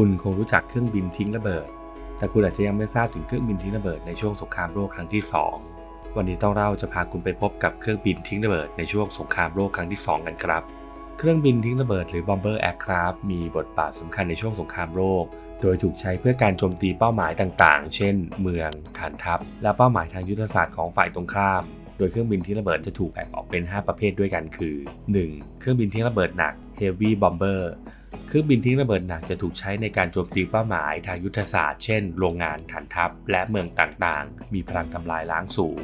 คุณคงรู้จักเครื่องบินทิ้งระเบิด แต่คุณอาจจะยังไม่ทราบถึงเครื่องบินทิ้งระเบิดในช่วงสงครามโลกครั้งที่ 2 วันนี้ต้องเล่าจะพาคุณไปพบกับเครื่องบินทิ้งระเบิดในช่วงสงครามโลกครั้งที่ 2 กันครับ เครื่องบินทิ้งระเบิดหรือ Bomber Aircraft มีบทบาทสำคัญในช่วงสงครามโลก โดยถูกใช้เพื่อการโจมตีเป้าหมายต่างๆ เช่น เมือง ฐานทัพ และเป้าหมายทางยุทธศาสตร์ของฝ่ายตรงข้ามโดยเครื่องบินทิ้งระเบิดจะถูกแบ่งออกเป็น 5 ประเภทด้วยกันคือ 1. เครื่องบินทิ้งระเบิดหนัก Heavy Bomber เครื่องบินทิ้งระเบิดหนักจะถูกใช้ในการโจมตีเป้าหมายทางยุทธศาสตร์ เช่น โรงงานฐานทัพ และเมืองต่างๆ มีพลังทำลายล้างสูง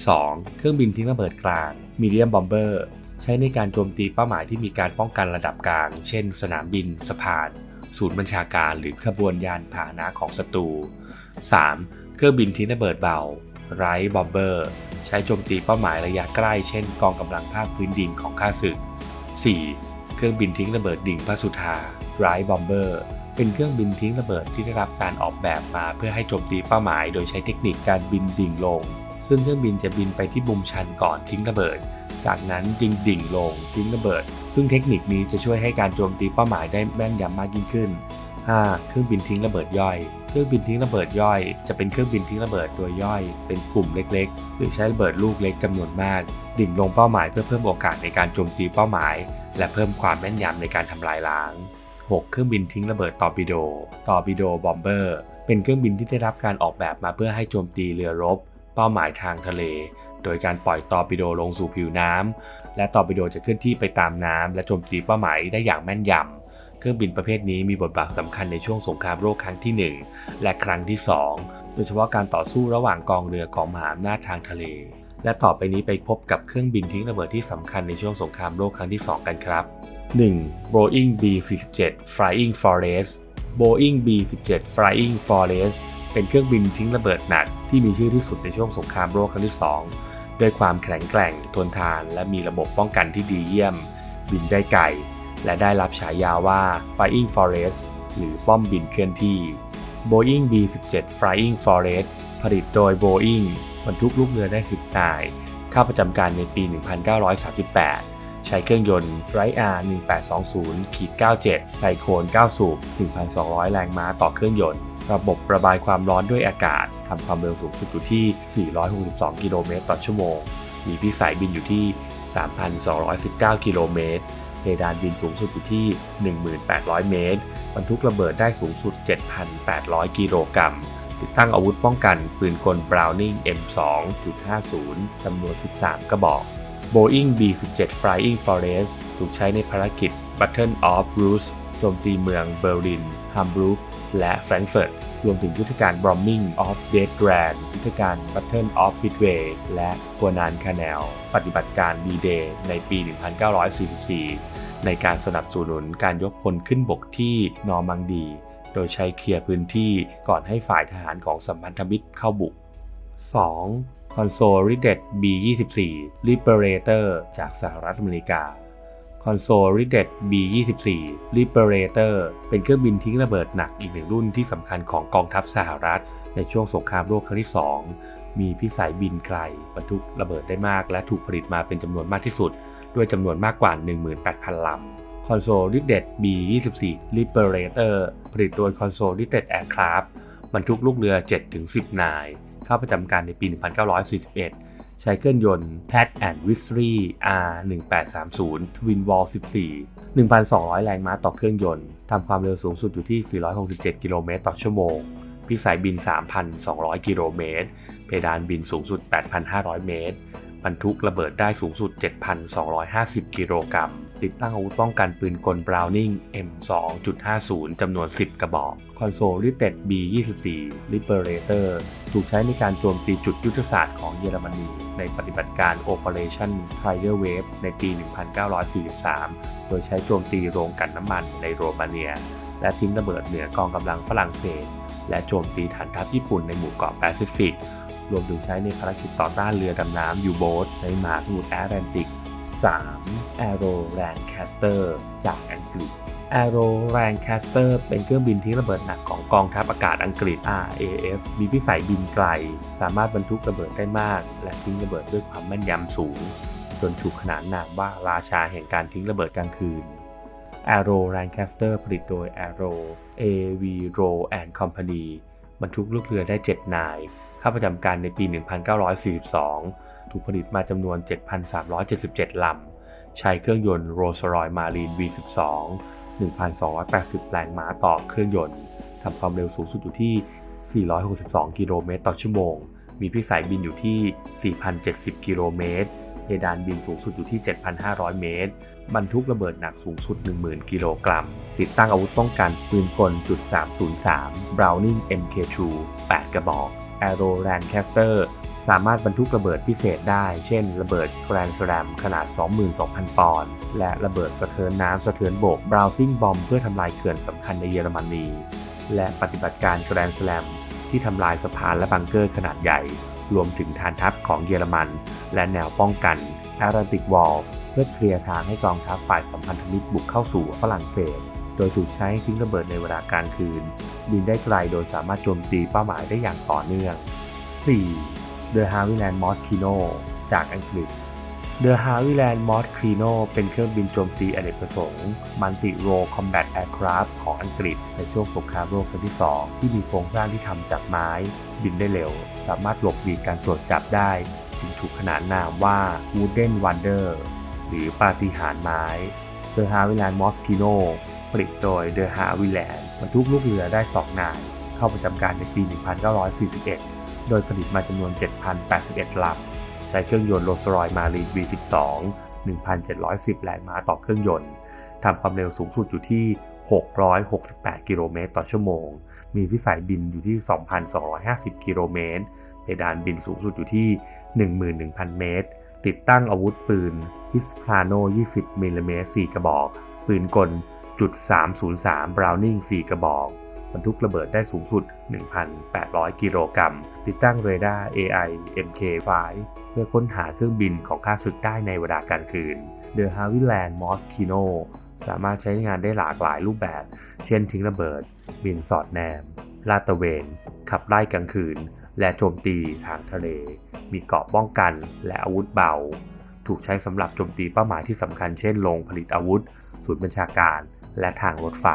2. เครื่องบินทิ้งระเบิดกลาง Medium Bomber ใช้ในการโจมตีเป้าหมายที่มีการป้องกันระดับกลาง เช่น สนามบิน สะพาน ศูนย์บัญชาการหรือขบวนยานพาหนะของศัตรู 3. เครื่องบินทิ้งระเบิดเบาไรบอมเบอร์ใช้โจมตีเป้าหมายระยะใกล้ เช่น กองกำลังภาคพื้นดินของข้าศึก 4. เครื่องบินทิ้งระเบิดดิ่งพระสุธาไรบอมเบอร์เป็นเครื่องบินทิ้งระเบิดที่ได้รับการออกแบบมาเพื่อให้โจมตีเป้าหมาย โดยใช้เทคนิคการบินดิ่งลง ซึ่งเครื่องบินจะบินไปที่มุมชันก่อนทิ้งระเบิด จากนั้นจึงดิ่งลงทิ้งระเบิด ซึ่งเทคนิคนี้จะช่วยให้การโจมตีเป้าหมายได้แม่นยำมากยิ่งขึ้น 5. เครื่องบินทิ้งระเบิดย่อย เครื่องบินทิ้งระเบิดย่อย จะเป็นเครื่องบินทิ้งระเบิดโดยย่อย เป็นกลุ่มเล็ก ๆ หรือใช้ระเบิดลูกเล็กจำนวนมาก ดิ่งลงเป้าหมายเพื่อเพิ่มโอกาสในการโจมตีเป้าหมาย และเพิ่มความแม่นยำในการทำลายล้าง 6. เครื่องบินทิ้งระเบิดตอร์ปิโด ตอร์ปิโดบอมเบอร์ เป็นเครื่องบินที่ได้รับการออกแบบมาเพื่อให้โจมตีเรือรบ เป้าหมายทางทะเล โดยการปล่อยตอร์ปิโดลงสู่ผิวน้ำ และตอร์ปิโดจะเคลื่อนที่ไปตามน้ำและโจมตีเป้าหมายได้อย่างแม่นยำเครื่องบินประเภทนี้มีบทบาทสำคัญในช่วงสงครามโลกครั้งที่ 1 และครั้งที่ 2 โดยเฉพาะการต่อสู้ระหว่างกองเรือของมหาอำนาจทางทะเล และต่อไปนี้ไปพบกับเครื่องบินทิ้งระเบิดที่สำคัญในช่วงสงครามโลกครั้งที่ 2 กันครับ 1. Boeing B-47 Flying Fortress Boeing B-17 Flying Fortress เป็นเครื่องบินทิ้งระเบิดหนักที่มีชื่อที่สุดในช่วงสงครามโลกครั้งที่ 2 ด้วยความแข็งแกร่ง ทนทาน และมีระบบป้องกันที่ดีเยี่ยม บินได้ไกล และได้รับฉายาว่า Flying Fortress หรือป้อมบินเคลื่อนที่ Boeing B-17 Flying Fortress ผลิตโดย Boeing บรรทุกลูกเรือได้10นาย เข้าประจำการในปี 1938 ใช้เครื่องยนต์ Wright R 1820ขีด97ไซโคน9 สูบ 1,200 แรงม้าต่อเครื่องยนต์ ระบบระบายความร้อนด้วยอากาศทำความเร็วสูงสุดอยู่ที่ 462 กิโลเมตรต่อชั่วโมง มีพิสัยบินอยู่ที่ 3,219 กิโลเมตรเพดานบินสูงสุดอยู่ที่ 1,800เมตร บรรทุกระเบิดได้สูงสุด 7,800 กิโลกรัม ติดตั้งอาวุธป้องกันปืนกล Browning M2.50 จำนวน 13 กระบอก Boeing B-17 Flying Fortress ถูกใช้ในภารกิจ Battle of Bruce โจมตีเมืองเบอร์ลินฮัมบูรูกและแฟรงก์เฟิร์ตรวมถึงยุทธการ Bombing of Dead Grand ยุทธการ Battle of Midway และกัวนันคาแนล ปฏิบัติการ D-Day ในปี 1944 ในการสนับสนุนการยกพลขึ้นบกที่นอร์มังดี โดยใช้เคลียร์พื้นที่ก่อนให้ฝ่ายทหารของสัมพันธมิตรเข้าบุก 2. Consolidated B-24 Liberator จากสหรัฐอเมริกา Consolidated B-24 Liberator เป็นเครื่องบินทิ้งระเบิดหนักอีกหนึ่งรุ่นที่สำคัญของกองทัพสหรัฐ ในช่วงสงครามโลกครั้งที่ 2 มีพิสัยบินไกล บรรทุกระเบิดได้มาก และถูกผลิตมาเป็นจำนวนมากที่สุด ด้วยจำนวนมากกว่า 18,000 ลำ Consolidated B-24 Liberator ผลิตโดย Consolidated Aircraft บรรทุกลูกเรือ 7-10 นาย เข้าประจำการในปี 1941 ใช้เครื่องยนต์ Pat and Victory R1830 Twin Wall 14 1,200 แรงม้าต่อเครื่องยนต์ ทำความเร็วสูงสุดอยู่ที่ 467 กิโลเมตรต่อชั่วโมง พิสัยบิน 3,200 กิโลเมตร เพดานบินสูงสุด 8,500 เมตร บรรทุกระเบิดได้สูงสุด 7,250 กิโลกรัม ติดตั้งอาวุธป้องกันปืนกล Browning M2.50 จำนวน 10 กระบอก Consolidated B-24 Liberator ถูกใช้ในการโจมตีจุดยุทธศาสตร์ของเยอรมนี ในปฏิบัติการ Operation Tidal Wave ในปี 1943 โดยใช้โจมตีโรงกลั่นน้ำมันในโรมาเนีย และทิ้งระเบิดเหนือกองกำลังฝรั่งเศส และโจมตีฐานทัพญี่ปุ่นในหมู่เกาะแปซิฟิกรวมถึงใช้ในภารกิจต่อต้านเรือดำน้ำยูโบสในมหาสมุทรแอตแลนติก 3. Aero Lancaster จากอังกฤษ Aero Lancaster เป็นเครื่องบินทิ้งระเบิดหนักของกองทัพอากาศอังกฤษ RAF มีพิสัยบินไกล สามารถบรรทุกระเบิดได้มาก และทิ้งระเบิดด้วยความแม่นยำสูง จนถูกขนานนามว่าราชาแห่งการทิ้งระเบิดกลางคืน Aero Lancaster ผลิตโดย Aero Avro and Company บรรทุกลูกเรือได้ 7 นาย เข้าประจำการในปี 1942 ถูกผลิตมาจำนวน 7,377 ลำ ใช้เครื่องยนต์ Rolls-Royce Marine V12 1,280 แรงม้าต่อเครื่องยนต์ทำความเร็วสูงสุดอยู่ที่ 462 กิโลเมตรต่อชั่วโมง มีพิสัยบินอยู่ที่ 4,070 กิโลเมตรเพดานบินสูงสุดอยู่ที่ 7,500 เมตร บรรทุกระเบิดหนักสูงสุด 10,000 กิโลกรัม ติดตั้งอาวุธป้องกันปืนกลจุด303 Browning MK2 8 กระบอก Aero Lancaster สามารถบรรทุกระเบิดพิเศษได้ เช่น ระเบิด Grand Slam ขนาด 22,000 ปอนด์ และระเบิดสะเทินน้ำสะเทินบก Browsing Bomb เพื่อทำลายเขื่อนสำคัญในเยอรมนี และปฏิบัติการ Grand Slam ที่ทำลายสะพานและบังเกอร์ขนาดใหญ่ รวมถึงฐานทัพของเยอรมัน และแนวป้องกัน Atlantic Wall เพื่อเคลียร์ทางให้กองทัพฝ่ายสัมพันธมิตรบุกเข้าสู่ฝรั่งเศส โดยถูกใช้ทิ้งระเบิดในเวลากลางคืน บินได้ไกลโดยสามารถโจมตีเป้าหมายได้อย่างต่อเนื่อง 4. The Havilland Moschino จากอังกฤษ The Havilland Moschino เป็นเครื่องบินโจมตีอเนกประสงค์ Multi Role Combat Aircraft ของอังกฤษ ในช่วงสงครามโลกครั้งที่ 2 ที่มีโครงสร้างที่ทำจากไม้ บินได้เร็ว สามารถหลบหลีกการตรวจจับได้ จึงถูกขนานนามว่า Wooden Wonder หรือปาฏิหาริย์ไม้ The Havilland Moschino ผลิตโดย The Havilland บรรทุกลูกเรือได้ 2 นาย เข้าประจำการในปี 1941 โดยผลิตมาจำนวน 7,081 ลำ ใช้เครื่องยนต์โรลส์รอยมารีน V12 1,710 แรงม้าต่อเครื่องยนต์ ทำความเร็วสูงสุดอยู่ที่ 668 กิโลเมตรต่อชั่วโมง มีพิสัยบินอยู่ที่ 2,250 กิโลเมตร เพดานบินสูงสุดอยู่ที่ 11,000 เมตร ติดตั้งอาวุธปืนฮิสพลาโน 20มิลลิเมตร4กระบอก ปืนกลจุด303 Browning 4กระบอก บรรทุกระเบิดได้สูงสุด 1,800 กิโลกรัม ติดตั้งเรดาร์ AI MK5 เพื่อค้นหาเครื่องบินของข้าศึกได้ในเวลากลางคืน The h a v i l a n d Moschino สามารถใช้งานได้หลากหลายรูปแบบ เช่นทิ้งระเบิด บินสอดแนม ลาดตระเวน ขับไล่กลางคืน และโจมตีทางทะเล มีเกราะป้องกันและอาวุธเบา ถูกใช้สำหรับโจมตีเป้าหมายที่สำคัญเช่นโรงผลิตอาวุธ ศูนย์บัญชาการ และทางรถไฟ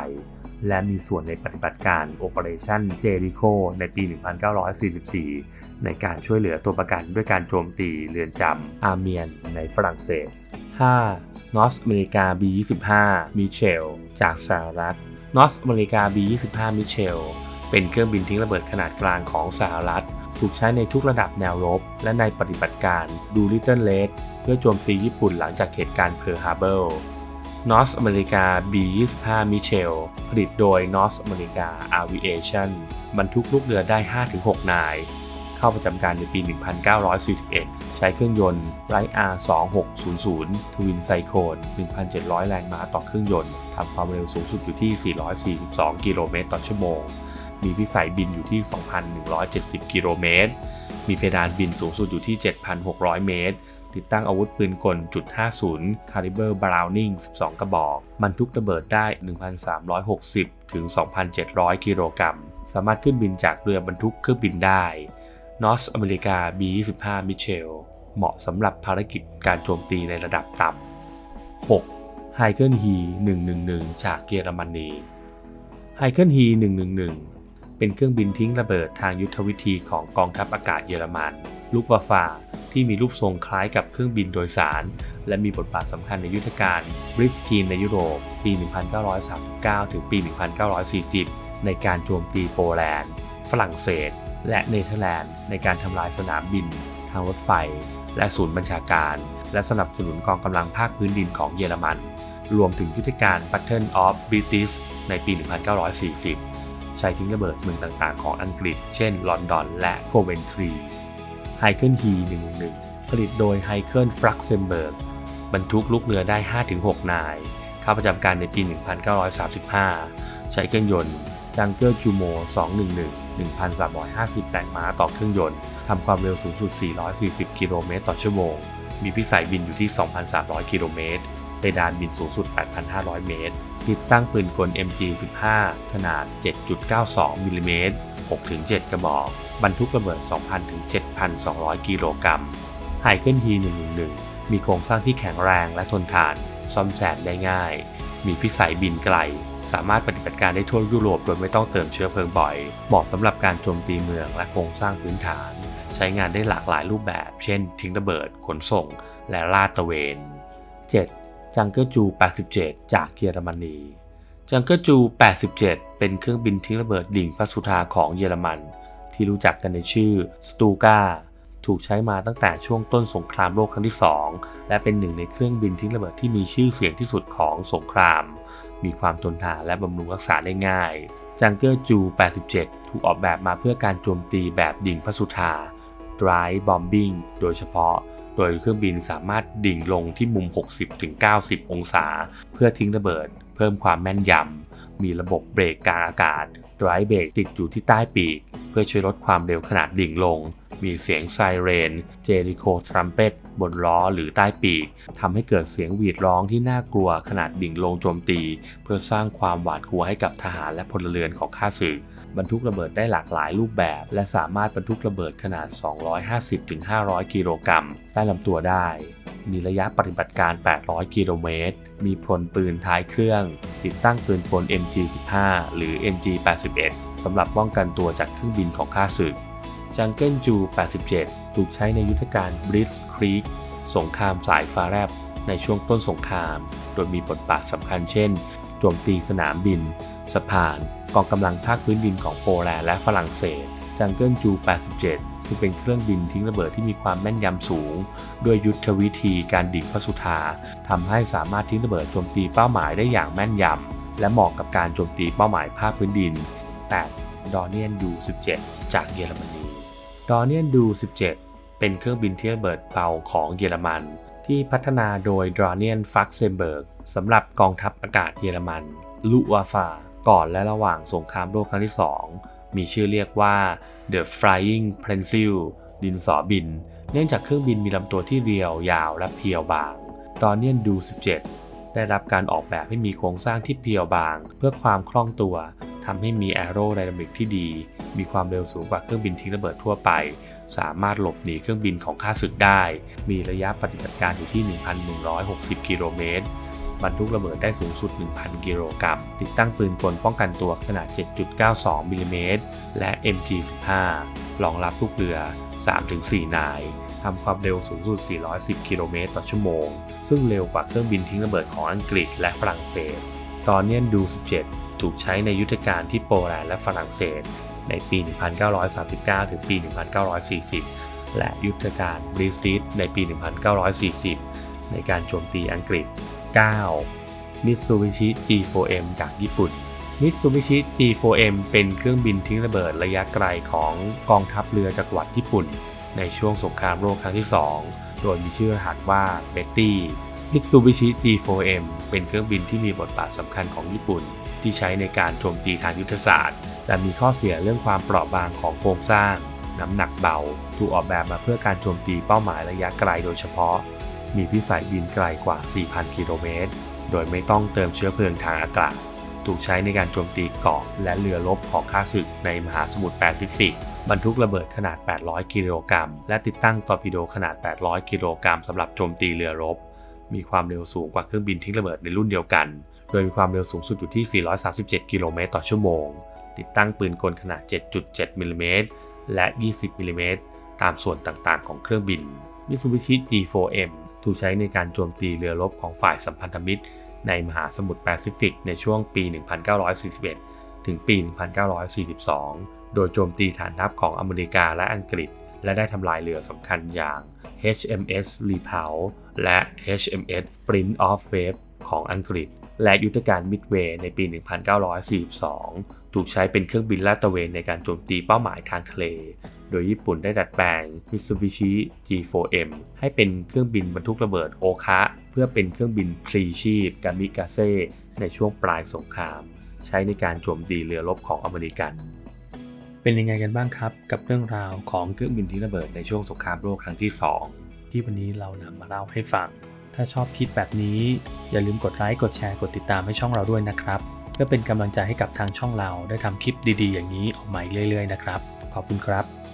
และมีส่วนในปฏิบัติการ Operation Jericho ในปี 1944 ในการช่วยเหลือตัวประกันด้วยการโจมตีเรือนจำอาร์เมียนในฝรั่งเศส 5. นอสอเมริกา B25 มิเชล จากสหรัฐนอสอเมริกา B25 มิเชล เป็นเครื่องบินทิ้งระเบิดขนาดกลางของสหรัฐ ถูกใช้ในทุกระดับแนวรบ และในปฏิบัติการดูลิตเติ้ลเลดเพื่อโจมตีญี่ปุ่นหลังจากเหตุการณ์เพิร์ฮาร์เบอร์ นอสอเมริกา B25 มิเชลผลิตโดยนอสอเมริกา Aviation บรรทุกลูกเรือได้ 5-6 นาย เข้าประจำการในปี 1941 ใช้เครื่องยนต์ไรอา R2600 Twin Cyclone 1,700 แรงม้าต่อเครื่องยนต์ทำความเร็วสูงสุดอยู่ที่ 442 กิโลเมตรต่อชั่วโมง มีพิสัยบินอยู่ที่ 2,170 กิโลเมตร มีเพดานบินสูงสุดอยู่ที่ 7,600 เมตร ติดตั้งอาวุธปืนกลจุด50 Caliber Browning 12 กระบอก บรรทุกระเบิดได้ 1,360 ถึง 2,700 กิโลกรัม สามารถขึ้นบินจากเรือบรรทุกเครื่องบินได้นอสอเมริกา B25 มิเชลเหมาะสำหรับภารกิจการโจมตีในระดับต่ำ 6. ไฮเคิลฮี111 จากเยอรมนีไฮเคิลฮี111 เป็นเครื่องบินทิ้งระเบิดทางยุทธวิธีของกองทัพอากาศเยอรมัน ลูกวาฟาที่มีรูปทรงคล้ายกับเครื่องบินโดยสาร และมีบทบาทสำคัญในยุทธการบริสกีนในยุโรป ปี 1939 ถึงปี 1940 ในการโจมตีโปแลนด์ ฝรั่งเศส และเนเธอร์แลนด์ ในการทำลายสนามบิน ทางรถไฟ และศูนย์บัญชาการ และสนับสนุนกองกำลังภาคพื้นดินของเยอรมัน รวมถึงยุทธการ Battle of British ในปี 1940 ใช้ทิ้งระเบิดเมืองต่างๆ ของอังกฤษ เช่น ลอนดอน และโคเวนทรี ไฮเคิลฮี111 ผลิตโดยไฮเคิลฟลักเซมเบิร์กบรรทุกลูกเรือได้ 5-6 นาย เข้าประจำการในปี 1935 ใช้เครื่องยนต์จังเกอร์จูโม211 1,350 แรงม้าต่อเครื่องยนต์ ทำความเร็วสูงสุด 440 กิโลเมตรต่อชั่วโมง มีพิสัยบินอยู่ที่ 2,300 กิโลเมตรเพดานบินสูงสุด 8,500 เมตร ติดตั้งปืนกล MG15 ขนาด 7.92มิลลิเมตร 6-7 กระบอกบรรทุกระเบิด 2,000ถึง7,200 กิโลกรัมไฮเคิลฮี111 มีโครงสร้างที่แข็งแรงและทนทาน ซ่อมแซมได้ง่ายมมีพิสัยบินไกล สามารถปฏิบัติการได้ทั่วยุโรปโดยไม่ต้องเติมเชื้อเพลิงบ่อย เหมาะสำหรับการโจมตีเมืองและโครงสร้างพื้นฐาน ใช้งานได้หลากหลายรูปแบบ เช่น ทิ้งระเบิด ขนส่ง และลาดตระเวน 7. จังเกิลจู 87 จากเยอรมนี จังเกิลจู 87 เป็นเครื่องบินทิ้งระเบิดดิ่งพระสุธาของเยอรมัน ที่รู้จักกันในชื่อสตูกาถูกใช้มาตั้งแต่ช่วงต้นสงครามโลกครั้งที่ 2 และเป็นหนึ่งในเครื่องบินทิ้งระเบิดที่มีชื่อเสียงที่สุดของสงคราม มีความทนทานและบำรุงรักษาได้ง่าย จังเกิลจู 87 ถูกออกแบบมาเพื่อการโจมตีแบบดิ่งพระสุธา Dry Bombing โดยเฉพาะ โดยเครื่องบินสามารถดิ่งลงที่มุม 60-90 องศา เพื่อทิ้งระเบิด พิ่มความแม่นยำ มีระบบเบรกกลางอากาศ Dry Brake ติดอยู่ที่ใต้ปีก เพื่อช่วยลดความเร็วขนาดดิ่งลง มีเสียงไซเรน เจริโคทรัมเป็ตบนล้อหรือใต้ปีกทำให้เกิดเสียงหวีดร้องที่น่ากลัวขนาดดิ่งลงโจมตี เพื่อสร้างความหวาดกลัวให้กับทหารและพลเรือนของข้าศึกบรรทุกระเบิดได้หลากหลายรูปแบบ และสามารถบรรทุกระเบิดขนาด 250-500 กิโลกรัมใต้ลำตัวได้ มีระยะปฏิบัติการ 800 กิโลเมตร มีพลปืนท้ายเครื่อง ติดตั้งปืนกล MG15 หรือ MG81 สำหรับป้องกันตัวจากเครื่องบินของข้าศึก จังเกิลจู 87 ถูกใช้ในยุทธการ Blitz Creek สงครามสายฟ้าแลบในช่วงต้นสงคราม โดยมีบทบาทสำคัญเช่นโจมตีสนามบิน สะพาน กองกำลังภาคพื้นดินของโปแลนด์และฝรั่งเศส จังเกิลจู 87 คือเป็นเครื่องบินทิ้งระเบิดที่มีความแม่นยำสูง ด้วยยุทธวิธีการดิ่งพระสุธาทำให้สามารถทิ้งระเบิดโจมตีเป้าหมายได้อย่างแม่นยำและเหมาะกับการโจมตีเป้าหมายภาคพื้นดิน 8. ดอเนียนดู17 จากเยอรมนีดอเนียนดู17 เป็นเครื่องบินที่ระเบิดเบาของเยอรมัน ที่พัฒนาโดยดร a เนียนฟักเซมเบิร์กสำหรับกองทัพอากาศเยอรมันลูวาฟาก่อนและระหว่างสงครามโลกครั้งที่ 2 มีชื่อเรียกว่า The Flying Pencil ดินสอบิน เนื่องจากเครื่องบินมีลำตัวที่เรียวยาวและเพียวบางดอเนียนดู17 ได้รับการออกแบบให้มีโครงสร้างที่เพียวบาง เพื่อความคล่องตัวทำให้มีแอโรไดนามิกที่ดี มีความเร็วสูงกว่าเครื่องบินทิ้งระเบิดทั่วไป สามารถหลบหนีเครื่องบินของข้าศึกได้ มีระยะปฏิบัติการอยู่ที่ 1,160 กิโลเมตร บรรทุกระเบิดได้สูงสุด 1,000 กิโลกรัม ติดตั้งปืนกลป้องกันตัวขนาด 7.92 มิลลิเมตร และ MG15 รองรับลูกเรือ 3-4 นายทำความเร็วสูงสุด 410 กิโลเมตรต่อชั่วโมง ซึ่งเร็วกว่าเครื่องบินทิ้งระเบิดของอังกฤษและฝรั่งเศส ตอนเนียนดู 17 ถูกใช้ในยุทธการที่โปแลนด์และฝรั่งเศส ในปี 1939 ถึงปี 1940 และยุทธการบริซิตในปี 1940 ในการโจมตีอังกฤษ 9. Mitsubishi G4M จากญี่ปุ่น Mitsubishi G4M เป็นเครื่องบินทิ้งระเบิดระยะไกลของกองทัพเรือจักรวรรดิญี่ปุ่น ในช่วงสงครามโลกครั้งที่ 2 โดยมีชื่อรหัสว่า Betty Mitsubishi G4M เป็นเครื่องบินที่มีบทบาทสำคัญของญี่ปุ่น ที่ใช้ในการโจมตีทางยุทธศาสตร์ แต่มีข้อเสียเรื่องความเปราะบางของโครงสร้าง น้ำหนักเบา ถูกออกแบบมาเพื่อการโจมตีเป้าหมายระยะไกลโดยเฉพาะ มีพิสัยบินไกลกว่า 4,000 กิโลเมตร โดยไม่ต้องเติมเชื้อเพลิงทางอากาศ ถูกใช้ในการโจมตีเกาะและเรือรบของข้าศึกในมหาสมุทรแปซิฟิก บรรทุกระเบิดขนาด 800 กิโลกรัม และติดตั้งตอร์ปิโดขนาด 800 กิโลกรัมสำหรับโจมตีเรือรบ มีความเร็วสูงกว่าเครื่องบินทิ้งระเบิดในรุ่นเดียวกัน โดยมีความเร็วสูงสุดอยู่ที่ 437 กิโลเมตรต่อชั่วโมง ติดตั้งปืนกลขนาด 7.7 มิลลิเมตร และ 20 มิลลิเมตร ตามส่วนต่างๆ ของเครื่องบิน Mitsubishi G4M ถูกใช้ในการโจมตีเรือรบของฝ่ายสัมพันธมิตร ในมหาสมุทรแปซิฟิกในช่วงปี 1941 ถึงปี 1942 โดยโจมตีฐานทัพของอเมริกาและอังกฤษ และได้ทำลายเรือสำคัญอย่าง HMS r e p u l และ HMS Prince of Wales ของอังกฤษ และยุทธการมิดเวย์ในปี 1942 ถูกใช้เป็นเครื่องบินลาดตระเวนในการโจมตีเป้าหมายทางทะเล โดยญี่ปุ่นได้ดัดแปลง Mitsubishi G4M ให้เป็นเครื่องบินบรรทุกระเบิดโอคะเพื่อเป็นเครื่องบินพลีชีพกามิกาเซ่ในช่วงปลายสงคราม ใช้ในการโจมตีเรือรบของอเมริกัน เป็นยังไงกันบ้างครับ กับเรื่องราวของเครื่องบินทิ้งระเบิดในช่วงสงครามโลกครั้งที่ 2 ที่วันนี้เรานำมาเล่าให้ฟัง ถ้าชอบคิดแบบนี้ อย่าลืมกดไลค์กดแชร์กดติดตามให้ช่องเราด้วยนะครับเพื่อเป็นกำลังใจให้กับทางช่องเราได้ทำคลิปดีๆ อย่างนี้ออกมาเรื่อยๆนะครับ ขอบคุณครับ